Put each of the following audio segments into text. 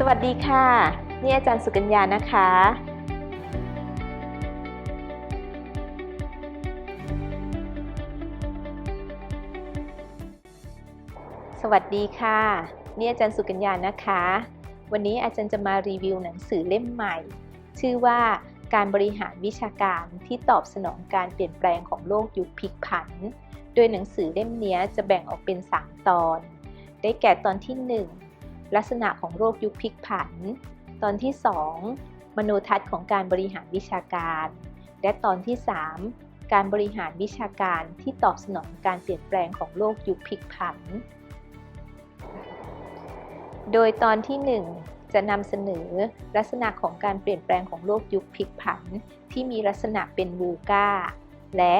สวัสดีค่ะ นี่อาจารย์สุกัญญานะคะ สวัสดีค่ะ นี่อาจารย์สุกัญญานะคะ วันนี้อาจารย์จะมารีวิวหนังสือเล่มใหม่ ชื่อว่าการบริหารวิชาการที่ตอบสนองการเปลี่ยนแปลงของโลกยุคพลิกผัน โดยหนังสือเล่มนี้จะแบ่งออกเป็น 3 ตอน ได้แก่ตอนที่ 1 ลักษณะของโรคยุคพลิกผัน ตอนที่ 2 มโนทัศน์ของการบริหารวิชาการ และตอนที่ 3 การบริหารวิชาการที่ตอบสนองการเปลี่ยนแปลงของโลกยุคพลิกผัน โดยตอนที่ 1 จะนำเสนอลักษณะของการเปลี่ยนแปลงของโลกยุคพลิกผัน ที่มีลักษณะเป็นวูกาและ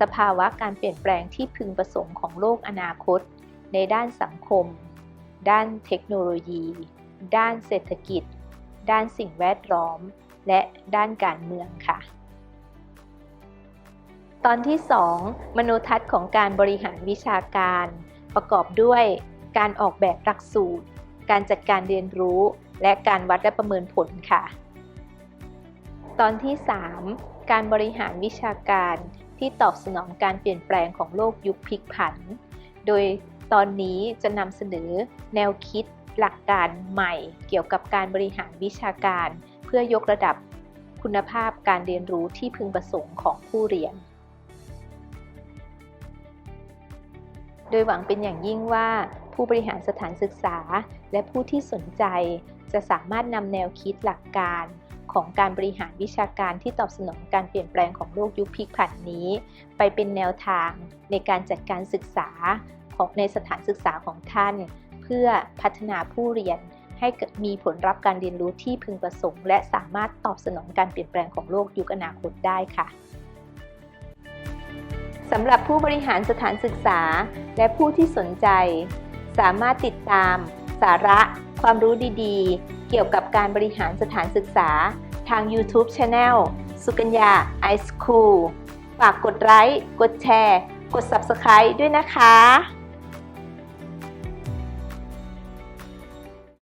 สภาวะการเปลี่ยนแปลงที่พึงประสงค์ของโลกอนาคต ในด้านสังคม ด้านเทคโนโลยี ด้านเศรษฐกิจ ด้านสิ่งแวดล้อม และด้านการเมืองค่ะ ตอนที่ 2 มโนทัศน์ของการบริหารวิชาการ ประกอบด้วยการออกแบบหลักสูตร การจัดการเรียนรู้ และการวัดและประเมินผลค่ะ ตอนที่ 3 การบริหารวิชาการที่ตอบสนองการเปลี่ยนแปลงของโลกยุคพลิกผัน โดย ตอนนี้จะนำเสนอแนวคิดหลักการใหม่ เกี่ยวกับการบริหารวิชาการ เพื่อยกระดับคุณภาพการเรียนรู้ที่พึงประสงค์ของผู้เรียน โดยหวังเป็นอย่างยิ่งว่าผู้บริหารสถานศึกษา และผู้ที่สนใจ จะสามารถนำแนวคิดหลักการของการบริหารวิชาการที่ตอบสนองการเปลี่ยนแปลงของโลกยุคพลิกผันนี้ ไปเป็นแนวทางในการจัดการศึกษา ในสถานศึกษาของท่าน เพื่อพัฒนาผู้เรียนให้มีผลลัพธ์การเรียนรู้ที่พึงประสงค์ และสามารถตอบสนองการเปลี่ยนแปลงของโลกยุคอนาคตได้ค่ะสำหรับผู้บริหารสถานศึกษา และผู้ที่สนใจ สามารถติดตาม สาระ ความรู้ดีๆ เกี่ยวกับการบริหารสถานศึกษา ทาง YouTube Channel สุกัญญา iSchool ฝากกดไลค์ กดแชร์ กด Subscribe ด้วยนะคะ